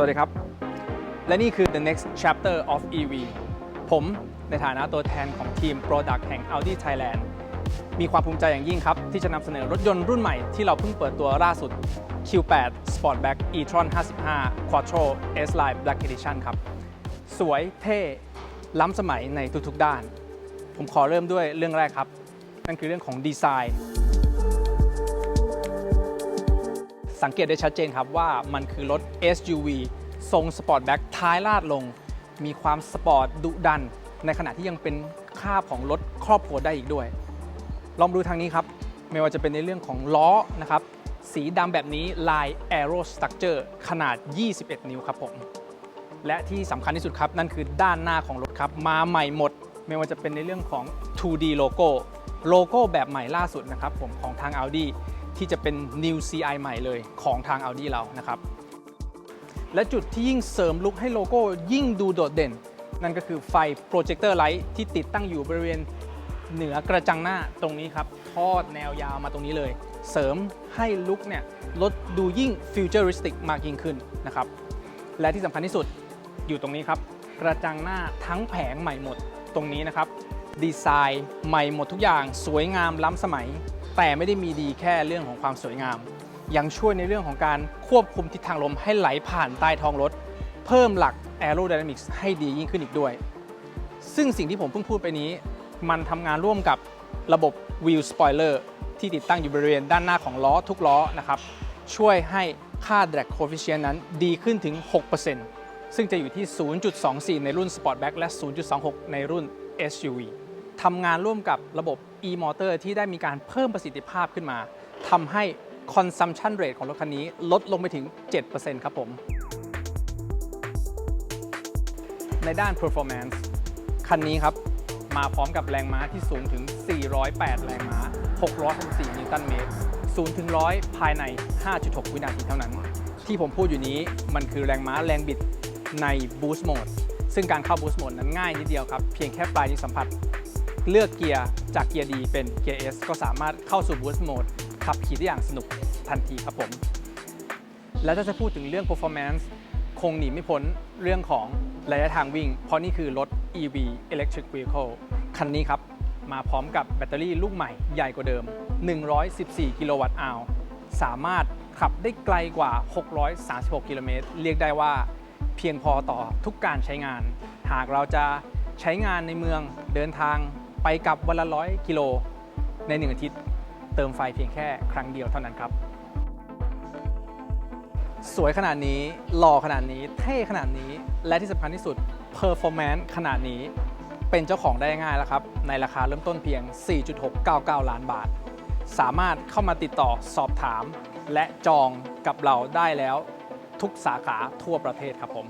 สวัสดีครับ และนี่คือ the next chapter of EV ผมในฐานะตัวแทนของทีม Product แห่ง Audi Thailand มีความภูมิใจอย่างยิ่งครับ ที่จะนำเสนอรถยนต์รุ่นใหม่ที่เราเพิ่งเปิดตัวล่าสุด Q8 Sportback e-tron 55 Quattro S-Line Black Edition ครับ สวยเท่ล้ำสมัยในทุกๆด้าน ผมขอเริ่มด้วยเรื่องแรกครับ นั่นคือเรื่องของดีไซน์ สังเกตได้ชัดเจนครับว่ามันคือรถ SUV ทรงสปอร์ตแบ็กท้ายลาดลง มีความสปอร์ตดุดัน ในขณะที่ยังเป็นคาบของรถครอบครัวได้อีกด้วย ลองดูทางนี้ครับ ไม่ว่าจะเป็นในเรื่องของล้อนะครับ สีดำแบบนี้ลาย Aero Structure ขนาด 21 นิ้วครับผม และที่สำคัญที่สุดครับ นั่นคือด้านหน้าของรถครับ มาใหม่หมด ไม่ว่าจะเป็นในเรื่องของ 2D โลโก้ โลโก้แบบใหม่ล่าสุดนะครับผมของทาง Audi ที่จะเป็น New CI ใหม่เลยของทาง Audi เรานะครับ และจุดที่ยิ่งเสริมลุคให้โลโก้ยิ่งดูโดดเด่น นั่นก็คือไฟโปรเจคเตอร์ไลท์ที่ติดตั้งอยู่บริเวณเหนือกระจังหน้าตรงนี้ครับ ทอดแนวยาวมาตรงนี้เลย เสริมให้ลุคเนี่ยรถดูยิ่งฟิวเจอริสติกมากยิ่งขึ้นนะครับ และที่สำคัญที่สุดอยู่ตรงนี้ครับ กระจังหน้าทั้งแผงใหม่หมดตรงนี้นะครับ ดีไซน์ใหม่หมดทุกอย่าง สวยงามล้ำสมัย แต่ไม่ได้มีดีแค่เรื่องของความสวยงาม ยังช่วยในเรื่องของการควบคุมทิศทางลมให้ไหลผ่านใต้ท้องรถ เพิ่มหลัก Aerodynamics ให้ดียิ่งขึ้นอีกด้วย ซึ่งสิ่งที่ผมเพิ่งพูดไปนี้ มันทำงานร่วมกับระบบ Wheel Spoiler ที่ติดตั้งอยู่บริเวณด้านหน้าของล้อทุกล้อนะครับช่วยให้ค่า drag coefficient นั้นดีขึ้นถึง 6%ซึ่งจะอยู่ที่ 0.24 ในรุ่น Sportback และ 0.26 ในรุ่น SUV ทำงานร่วมกับระบบ e-motor ที่ได้มีการเพิ่มประสิทธิภาพขึ้นมาทำให้ consumption rate ของรถคันนี้ลดลงไปถึง 7%ครับผม ในด้าน performance คันนี้ครับ มาพร้อมกับแรงม้าที่สูงถึง 408 แรงม้า 664 นิวตันเมตร 0 ถึง 100 ภายใน 5.6 วินาทีเท่านั้น ที่ผมพูดอยู่นี้มันคือแรงม้าแรงบิดใน Boost Mode ซึ่งการเข้า Boost Mode นั้นง่ายนิดเดียวครับ เพียงแค่ปลายนิ้วสัมผัส เลือกเกียร์จากเกียร์ดีเป็นเกียร์ S ก็สามารถเข้าสู่ Boost Mode ขับขี่ได้อย่างสนุกทันทีครับผม แล้วถ้าจะพูดถึงเรื่อง performance คงหนีไม่พ้นเรื่องของระยะทางวิ่ง เพราะนี่คือรถ EV Electric Vehicle คันนี้ครับ มาพร้อมกับแบตเตอรี่ลูกใหม่ใหญ่กว่าเดิม 114 กิโลวัตต์อาวสามารถขับได้ไกลกว่า 636 กิโลเมตร เรียกได้ว่าเพียงพอต่อทุกการใช้งาน หากเราจะใช้งานในเมืองเดินทาง ไปกลับวันละร้อยกิโลในหนึ่งอาทิตย์ เติมไฟเพียงแค่ครั้งเดียวเท่านั้นครับ สวยขนาดนี้ หล่อขนาดนี้ เท่ขนาดนี้ และที่สำคัญที่สุด performance ขนาดนี้ เป็นเจ้าของได้ง่ายแล้วครับ ในราคาเริ่มต้นเพียง 4.699 ล้านบาท สามารถเข้ามาติดต่อสอบถาม และจองกับเราได้แล้วทุกสาขาทั่วประเทศครับผม